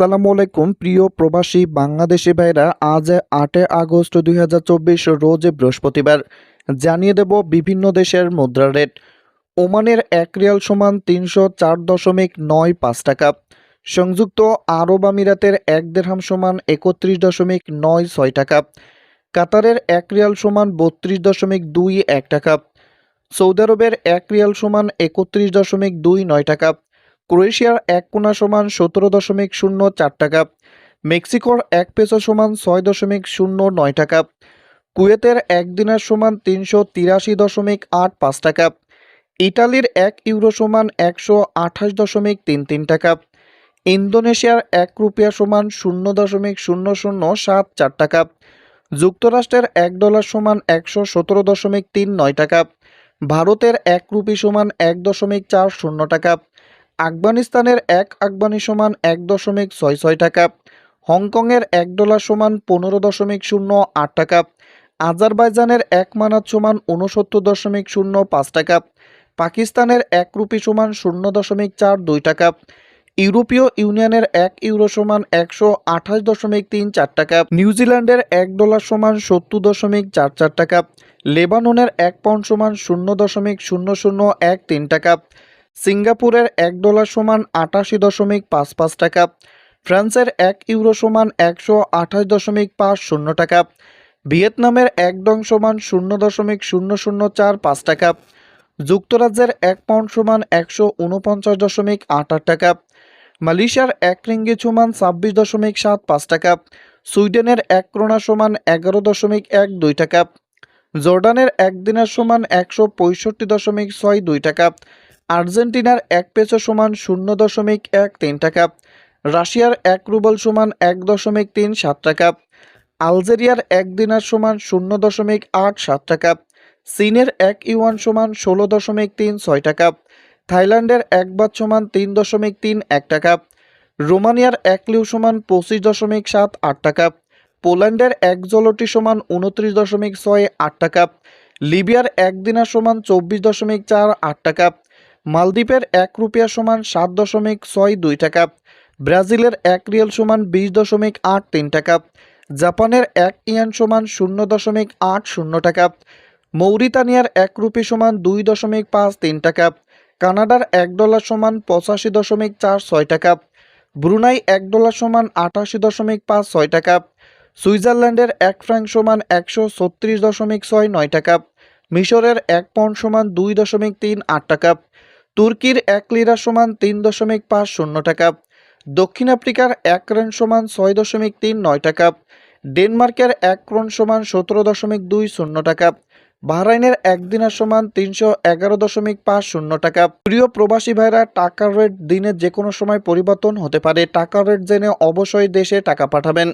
আসসালামু আলাইকুম, প্রিয় প্রবাসী বাংলাদেশি ভাইরা, আজ আটে আগস্ট দুই রোজ বৃহস্পতিবার। জানিয়ে দেব বিভিন্ন দেশের মুদ্রা রেট। ওমানের এক রিয়াল সমান তিনশো চার দশমিক নয় পাঁচ টাকা। সংযুক্ত আরব আমিরাতের এক দেড়হাম সমান একত্রিশ দশমিক নয় ছয় টাকা। কাতারের এক রিয়াল সমান বত্রিশ দশমিক দুই এক টাকা। সৌদি আরবের এক রিয়াল সমান একত্রিশ দশমিক দুই নয় টাকা। ক্রোয়েশিয়ার এক কোনা সমান সতেরো দশমিক শূন্য চার টাকা, মেক্সিকোর এক পেসো সমান ছয় দশমিক শূন্য নয় টাকা, কুয়েতের এক দিনার সমান তিনশো তিরাশি দশমিক আট পাঁচ টাকা ইটালির এক ইউরো সমান একশো আঠাশ দশমিক তিন তিন টাকা, ইন্দোনেশিয়ার এক রুপিয়া সমান শূন্য দশমিক শূন্য শূন্য সাত চার টাকা, যুক্তরাষ্ট্রের এক ডলার সমান একশো সতেরো দশমিক তিন নয় টাকা, ভারতের এক রুপি সমান এক দশমিক চার শূন্য টাকা আফগানিস্তানের এক আফগানি সমান এক দশমিক ছয় ছয় টাকা, হংকংয়ের এক ডলার সমান পনেরো দশমিক শূন্য আট টাকা, আজারবাইজানের এক মানাত সমান উনসত্তর দশমিক শূন্য পাঁচ টাকা, পাকিস্তানের এক রুপি সমান শূন্য দশমিক চার দুই টাকা, ইউরোপীয় ইউনিয়নের এক ইউরো সমান একশো আঠাশ দশমিক তিন চার টাকা, নিউজিল্যান্ডের এক ডলার সমান সত্তর দশমিক চার চার টাকা, লেবাননের এক পাউন্ড সমান শূন্য দশমিক শূন্য শূন্য এক তিন টাকা সিঙ্গাপুরের এক ডলার সমান আটাশি দশমিক পাঁচ পাঁচ টাকা, ফ্রান্সের এক ইউরো সমান একশো আঠাশ দশমিক পাঁচ শূন্য টাকা, ভিয়েতনামের এক ডং সমান শূন্য দশমিক শূন্য শূন্য চার পাঁচ টাকা, যুক্তরাজ্যের এক পাউন্ড সমান একশো উনপঞ্চাশ দশমিক আট আট টাকা, মালয়েশিয়ার এক রিঙ্গিত সমান ছাব্বিশ দশমিক সাত পাঁচ টাকা, সুইডেনের এক ক্রোনা সমান এগারো দশমিক এক দুই টাকা, জর্ডানের এক দিনের সমান একশো পঁয়ষট্টি দশমিক ছয় দুই টাকা আর্জেন্টিনার এক পেসো সমান শূন্য দশমিক এক তিন টাকা, রাশিয়ার এক রুবল সমান এক দশমিক তিন সাত টাকা, আলজেরিয়ার এক দিনার সমান শূন্য দশমিক আট সাত টাকা, চীনের এক ইউয়ান সমান ষোলো দশমিক তিন ছয় টাকা, থাইল্যান্ডের এক বাদ সমান তিন দশমিক তিন এক টাকা, রোমানিয়ার এক লিউ সমান পঁচিশ দশমিক সাত আট টাকা, পোল্যান্ডের এক জলটি সমান উনত্রিশ দশমিক ছয় আট টাকা, লিবিয়ার এক দিনার সমান চব্বিশ দশমিক চার আট টাকা মালদ্বীপের এক রুপিয়া সমান সাত দশমিক ছয় দুই টাকা, ব্রাজিলের এক রিয়েল সমান বিশ দশমিক আট তিন টাকা, জাপানের এক ইয়ান সমান শূন্য দশমিক আট শূন্য টাকা, মৌরিতানিয়ার এক রুপি সমান দুই দশমিক পাঁচ তিন টাকা, কানাডার এক ডলার সমান পঁচাশি দশমিক চার ছয় টাকা, ব্রুনাই এক ডলার সমান আটাশি দশমিক পাঁচ ছয় টাকা, সুইজারল্যান্ডের এক ফ্র্যাঙ্ক সমান একশো ছত্রিশ দশমিক ছয় নয় টাকা, মিশরের এক পাউন্ড সমান দুই দশমিক তিন আট টাকা তুর্কির এক লিরা সমান তিন দশমিক পাঁচ শূন্য টাকা, দক্ষিণ আফ্রিকার এক রান সমান ছয় দশমিক তিন নয় টাকা, ডেনমার্কের এক ক্রন সমান সতেরো দশমিক দুই শূন্য টাকা, বাহরাইনের একদিনের সমান তিনশো এগারো দশমিক পাঁচ শূন্য টাকা। প্রিয় প্রবাসী ভাইরা টাকার রেট দিনের যে কোনো সময় পরিবর্তন হতে পারে। টাকার রেট জেনে অবশ্যই দেশে টাকা পাঠাবেন।